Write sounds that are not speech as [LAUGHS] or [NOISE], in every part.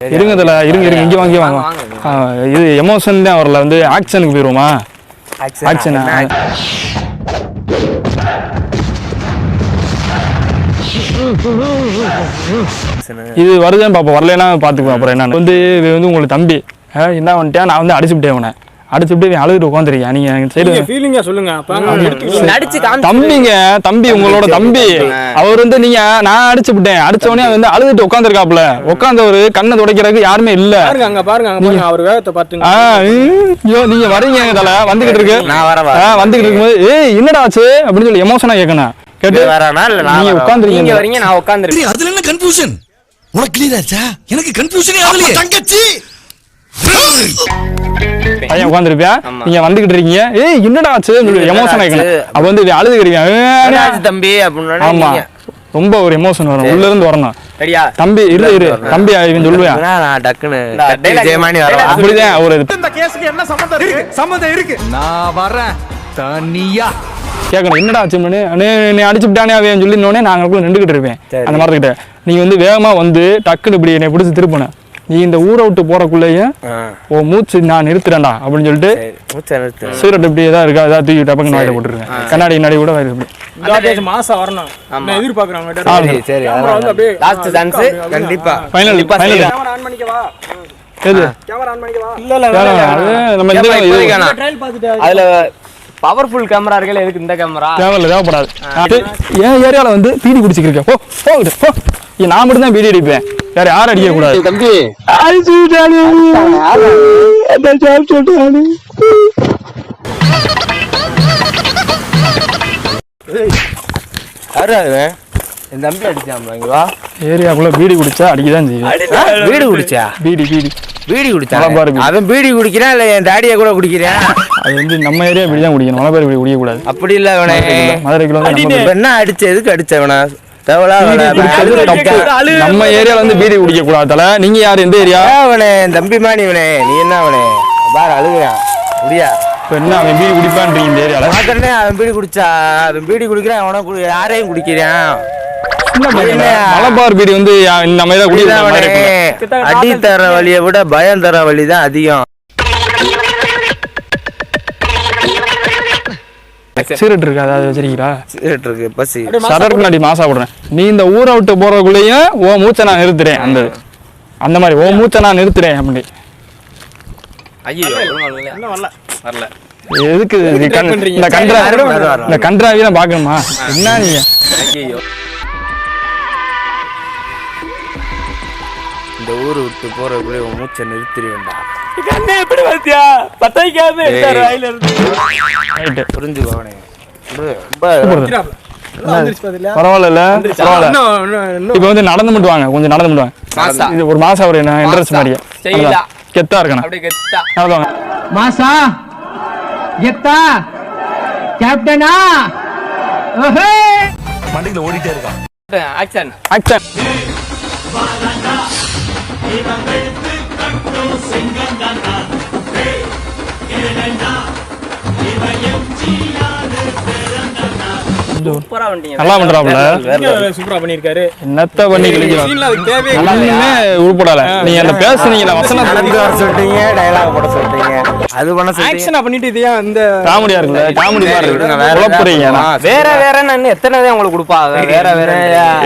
இருங்க தல இருங்க இருங்க இங்கே வாங்க வாங்க. இது எமோஷன் தான் வரல வந்து ஆக்ஷனுக்கு போயிருவோமா ஆக்ஷனா இது வருதுன்னு பார்ப்போம் வரலைன்னா பார்த்துக்குவோம் அப்புறம் என்ன வந்து இது வந்து உங்களுக்கு தம்பி. என்ன வந்துட்டேன் நான் வந்து அடிச்சுட்டேன் அவனை அடிச்சுட்டு இவன் அழுதுட்டு உட்காந்துருக்கேன் நீங்க சைடு ஃபீலிங்கா சொல்லுங்க. தம்பிங்க தம்பி உங்களோட தம்பி. அவர் வந்து நீங்க நான் அடிச்சு விட்டேன். அடிச்ச உடனே அவன் வந்து அழுதுட்டு உட்காந்துருக்காப்ல உட்காந்தவரு கண்ணை துடைக்கிறதுக்கு யாருமே இல்ல. அங்க பாருங்க அங்க பாருங்க. அவர் வேகத்தை பாத்துங்க ஐயோ நீங்க வரீங்க தல? வந்துகிட்டு இருக்கு. நான் வரவா? ஆ, வந்துகிட்டு இருக்கும்போது ஏய் என்னடா ஆச்சு? அப்படின்னு சொல்லி எமோஷனா கேட்கணும் கேட்டு வரானா இல்ல நான். நீங்க வரீங்க நான் உட்கார்ந்திருக்கேன் சரி, அதுல என்ன கன்ஃபியூஷன் உனக்கு கிளியர் ஆச்சா? எனக்கு கன்ஃபியூஷனே ஆகலையே. தங்கச்சி! பையன் உட்காந்துருப்பியா. நீங்க வந்துகிட்டு இருக்கீங்க. ஏய் என்னடா ஆச்சு? எமோஷன் ஆச்சு? ஆகணும் அப்ப வந்து அழுதுகிறீங்க. என்னாச்சு தம்பி? அப்படின்னு ஆமா. நீங்க. ரொம்ப ஒரு எமோஷன் வரும். உள்ள இருந்து வரணும். ரெடியா தம்பி இரு இரு. தம்பி இவன் சொல்லுவேன் நான் டக்குன்னு இந்த கட்டி dialogue- ஜெயமானி வர dialogue அப்படிதான் ஒரு இந்த கேஸுக்கு என்ன சம்பந்தம் இருக்கு? சம்பந்தம் இருக்கு. நான் வரேன். தனியா. கேட்கணும் என்னடா ஆச்சு நீ அடிச்சு விட்டானே அவன் சொல்லி இன்னொன்னே நான் அங்கக்குள்ள நின்றுகிட்டு இருப்பேன். அந்த மரத்துக்கிட்ட நீ வந்து வேகமா வந்து டக்குன்னு இப்படி என்னை பிடிச்சி திருப்பின நீ இந்த ஊரை விட்டு போறக்குள்ளேயே ஓ மூச்சு நான் நிறுத்துறேன்டா அப்படின்னு சொல்லிட்டு சிகரெட் இப்படி ஏதாவது இருக்கா? ஏதாவது தூக்கி டப்பக்கு வாயில போட்டுருக்கேன் கண்ணாடி கண்ணாடி கூட இந்த மாசம் வரணும். நான் சரி அப்படியே லாஸ்ட் சான்ஸ் கண்டிப்பா. ஃபைனல் ஃபைனல் ஆன் பண்ணிக்கவா? எது? கேமரா ஆன் பண்ணிக்கவா? இல்ல இல்ல வேணாம், வேணாம். அது நம்ம இந்த கேமரா இது இப்போதைக்கு வேணாம். ட்ரையல் பார்த்துட்டு அதுல பவர்ஃபுல் கேமரா இருக்கல எதுக்கு இந்த கேமரா தேவையில்ல தேவைப்படாது. அது என் ஏரியால வந்து பீடி போகிட்டு போ ஏய், நான் மட்டும் தான் பீடி அடிப்பேன். வேற யாரும் அடிக்க கூடாது. தம்பி. யாரு என் தம்பி அடிச்சான் இங்க வா. ஏரியாக்குள்ள பீடி குடிச்சா அடிக்கதான் செய்வேன். வீடு குடிச்சா? PT PT. பீடி குடிச்சா? மலபார் பீடி. அவன் பீடி குடிக்கிறான் இல்ல என் டாடியை கூட குடிக்கிறேன் அது வந்து நம்ம ஏரியா பீடி தான் குடிக்கணும். மலை பேர் பீடி குடிக்கக்கூடாது. அப்படி இல்ல அவனே மதுரைக்குள்ள என்ன அடிச்ச எதுக்கு அடிச்சவனா நம்ம ஏரியால வந்து பீடி குடிக்க கூடாது தல. நீங்க யார்? எந்த ஏரியா? அவனே தம்பி மாணி இவனே. நீ என்ன அவனே பாரு அழுகுறான். முடியா? என்ன அவன் பீடி குடிப்பான்றீங்க இந்த ஏரியால? பாக்கறனே அவன் பீடி குடிச்சா அவன் பீடி குடிக்கிறான் அவன யாரையும் குடிக்கிறான்? மலபார் பீடி வந்து நம்ம ஏதாவது? குடிக்கிறோம் அடி தர வழியை விட பயம் தர வழி தான் அதிகம். சிகரெட் இருக்கு அதாவது வச்சிருக்கீங்களா? சிகரெட் இருக்கு பசி. சரக்கு முன்னாடி மாசா போடுறேன். நீ இந்த ஊரை விட்டு போறதுக்குள்ளேயே ஓ மூச்சை நான் நிறுத்துறேன் அந்த அந்த மாதிரி ஓ மூச்சை நான் நிறுத்துறேன் அப்படி ஐயோ. இன்னும் வரல. வரல. எதுக்கு இந்த கன்றா இந்த கன்றாவி தான் பார்க்கணுமா? என்ன நீங்க ஐயோ இந்த ஊரு விட்டு போறதுக்குள்ளே உன் மூச்சை நிறுத்திடுவேன்டா. கண்ணே எப்படி பாத்தியா பத்தாய்க்காம எடுத்தாரு வாயில இருந்து. ரைட்டு புரிஞ்சுக்கோ அவனே ரொம்ப பரவாயில்ல. இப்போ வந்து நடந்து மட்டும் வாங்க. கொஞ்சம் நடந்து மட்டும் இது ஒரு மாசம் ஒரு என்ட்ரன்ஸ் மாதிரியே செய்யலாம். அவ்வளவுதான். கெத்தா இருக்கணும். அப்படியே கெத்தா. நடந்து வாங்க. மாசா. எத்தா கேப்டனா? ஓஹே. மண்டையில ஓடிட்டே இருக்கான். ஆக்ஷன். ஆக்ஷன் சூப்பரா வந்துட்டீங்க நல்லா பண்றாப்புல சூப்பரா பண்ணிருக்காரு. என்னத்த பண்ணி உருப்படல நீங்க அந்த வசனம் சொல்றீங்க. டயலாக் போட சொல்றீங்க. அது பண்ண ஆக்ஷனா பண்ணிட்டு இது ஏன் இந்த காமெடியா இருக்குல்ல? காமெடி வேற நான். வேற வேற. இன்னும் எத்தனை தான் உங்களுக்கு கொடுப்பா? வேற வேற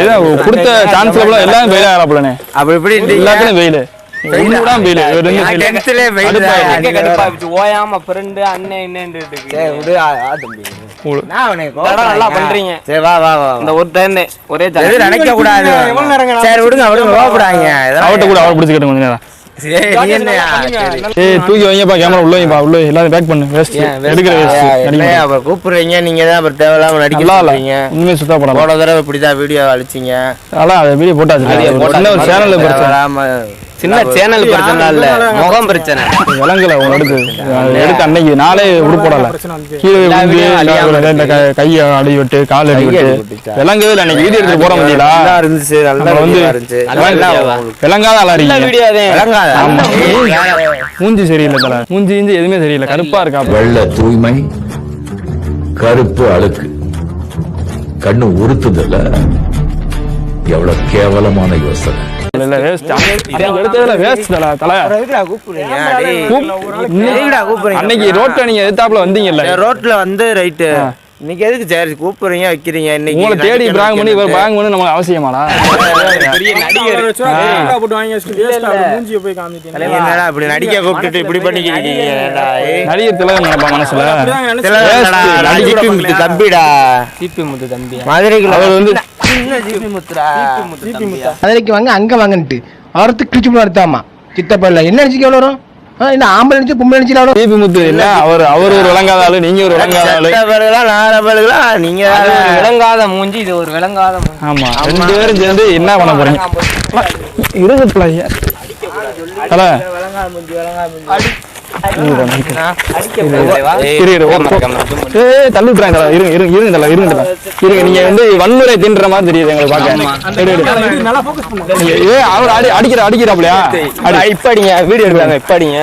இதான் கொடுத்த சான்ஸ்ல எல்லாம் வெயில அப்படி இப்படி எல்லாத்துலயும் வெயிலு. ஓயாம ஃப்ரெண்டு அண்ணன் என்னன்னு நல்லா பண்றீங்க. சரி வா வா வா இந்த ஒரு டைம் ஒரே நினைக்க கூடாது. சரி விடுங்க விடுங்க கோவப்படாங்க அவட்ட கூட அவர் பிடிச்சிக்கிட்டு கொஞ்ச நேரம். கூப்பிடுறீங்க? நீங்க தான் அப்புறம் தேவையில்லாம நடிக்க நல்லா இல்ல. சொல்றீங்க. உண்மையை சுத்தா படம் போன தடவை இப்படிதான் வீடியோ அழிச்சிங்க. அதான் அது வீடியோ போட்டாச்சு. சேனல்ல தேவையில்லாம சின்ன சேனல் பிரச்சனை இல்ல. முகம் பிரச்சனை. விலங்குல உன் எடுத்து அன்னைக்கு நாளே வந்து கீழே கையை அடி விட்டு கால் அடி கை விட்டு. அடி விட்டுச்சா? விலங்குவே இல்லை அன்னைக்கு வீடியோ எடுத்து போட முடியல? நல்லா இருந்துச்சு நல்லா வந்து விலங்காத ஆமா. மூஞ்சி சரியில்லை தல. மூஞ்சி இஞ்சி எதுவுமே சரியில்லை. கருப்பா இருக்கா? வெள்ளை தூய்மை கருப்பு அழுக்கு. கண்ணு உறுத்துதல்ல. எவ்வளவு கேவலமான யோசனை. அன்னைக்கு ரோட்ல நீங்க எதிர்த்தாப்புல வந்தீங்கல்ல ரோட்ல வந்து ரைட்டு இன்னைக்கு எதுக்கு சரி கூப்பிடுறீங்க வைக்கிறீங்க இன்னைக்கு உங்களை தேடி பிராங் பண்ணி இவர். பிராங் பண்ணி நமக்கு அவசியமாடா பெரிய நடிகர் என்னடா இப்படி நடிக்க கூப்பிட்டுட்டு இப்படி பண்ணிக்கிறீங்க? நடிகர் திலகம் நினைப்பா மனசுல முத்து தம்பிடா தம்பி அவர் வந்து மதுரைக்கு வாங்க அங்க வாங்கன்ட்டு அவரத்து கிழிச்சு நடத்தாமா சித்தப்பா இல்ல. என்ன நினைச்சு எவ்வளவு வரும் என்ன ஆம்பளை நினைச்சு பொம்பளை நினைச்சு முத்து என்ன அவர் அவர் ஒரு விளங்காத ஆளு நீங்க ஒரு விளங்காத ஆளு. நாரவர்களா நீங்க விளங்காத மூஞ்சி இது ஒரு விளங்காத மூஞ்சி. ஆமா. ரெண்டு பேரும் சேர்ந்து என்ன பண்ண போறீங்க? இருபத்துல ஐயா தல இரு, இரு, ஒரு போ- ஏய், தள்ளி விட்டுறாங்க தல. இருங்க இருங்க இருங்க தல இருங்க நீங்க வந்து வன்முறை தின்ற மாதிரி தெரியுது எங்களை பார்க்க எடு, ஏ அவர் அடி அடிக்கிற அடிக்கிறாப்லையா அடி இப்ப அடிங்க வீடியோ எடுக்கிறாங்க இப்ப அடிங்க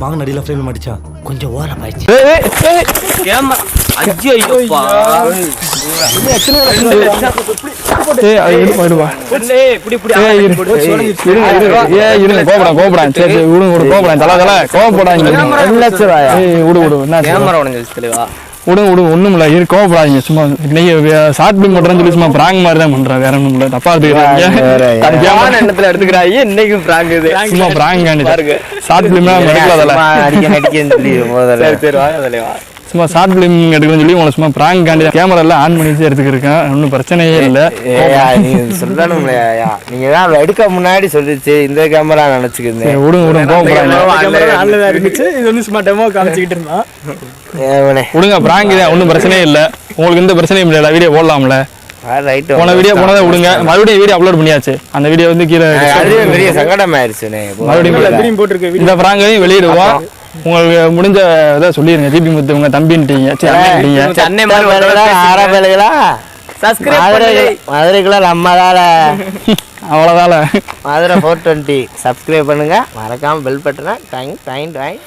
வாங்க நடியில ஃப்ரேம் அடிச்சா கொஞ்சம் ஓரம் ஆயிடுச்சு ஏய், ஏய், ஏய். கேமரா ஐயோ ஐயோப்பா ஏய், அது எடுப்பா, ஏய் இப்படி இப்படி இரு. இருங்க, கோபப்படாத, கோபப்படாத. சரி, சரி, விடுங்க, விடுங்க, கோபப்படாத. தல, தல, லட்சம் ரூபாயா ஏய், விடு, விடு. என்ன சரி. கேமரா உடஞ்சிருச்சு தெளிவா விடுங்க, விடுங்க, ஒண்ணும் இல்ல. இரு, கோபப்படாதீங்க. சும்மா இன்னைக்கு ஷார்ட் பிலிம் பண்றேன்னு சொல்லி சும்மா prank மாதிரி தான் பண்றேன். வேற ஒண்ணும் இல்ல. தப்பா எடுத்துக்கிறாங்க. எண்ணத்துல எடுத்துக்கிறாங்க இன்னைக்கு பிராங்க் இது சும்மா prank காண்டி. ஷார்ட் பிலிம்லாம். சும்மா அடிக்க நடிக்கன்னு சொல்லி முதல்ல சரி வாங்க சும்மா ஷார்ட் பிலிம் எடுக்கணும்னு சொல்லி உங்களை சும்மா prank காண்டி கேமரா எல்லாம் ஆன் பண்ணி எடுத்துக்கிருக்கேன். ஒன்றும் பிரச்சனையே இல்ல. ஏய்யா, நீங்க சொல்லணும்லையா தான் எடுக்க முன்னாடி சொல்லிச்சு இந்த கேமரா நினைச்சுக்கிருந்தேன். விடுங்க விடுங்க நல்லதா இருந்துச்சு இது வந்து சும்மா டெமோ காமிச்சிக்கிட்டு இருந்தான். விடுங்க prank தான் ஒன்றும் பிரச்சனையே இல்ல. உங்களுக்கு எந்த பிரச்சனையும் இல்ல வீடியோ போடலாம்ல. போன வீடியோ போனதை விடுங்க. மறுபடியும் வீடியோ அப்லோட் பண்ணியாச்சு. அந்த வீடியோ வந்து கீழே பெரிய சங்கடம் ஆயிடுச்சுனே மறுபடியும் போட்டிருக்க இந்த பிராங்கையும் வெளியிடுவோம். உங்களுக்கு முடிஞ்ச இதை சொல்லிருங்க. ஜிபி முத்து உங்க தம்பின்ட்டீங்க. சென்னை மதுரைக்குள்ள நம்ம [LAUGHS] அவ்வளவுதால மதுரை ஃபோர் டுவெண்ட்டி சப்ஸ்கிரைப் பண்ணுங்க. மறக்காம பெல் பட்டனை டைங் டைங் டைங்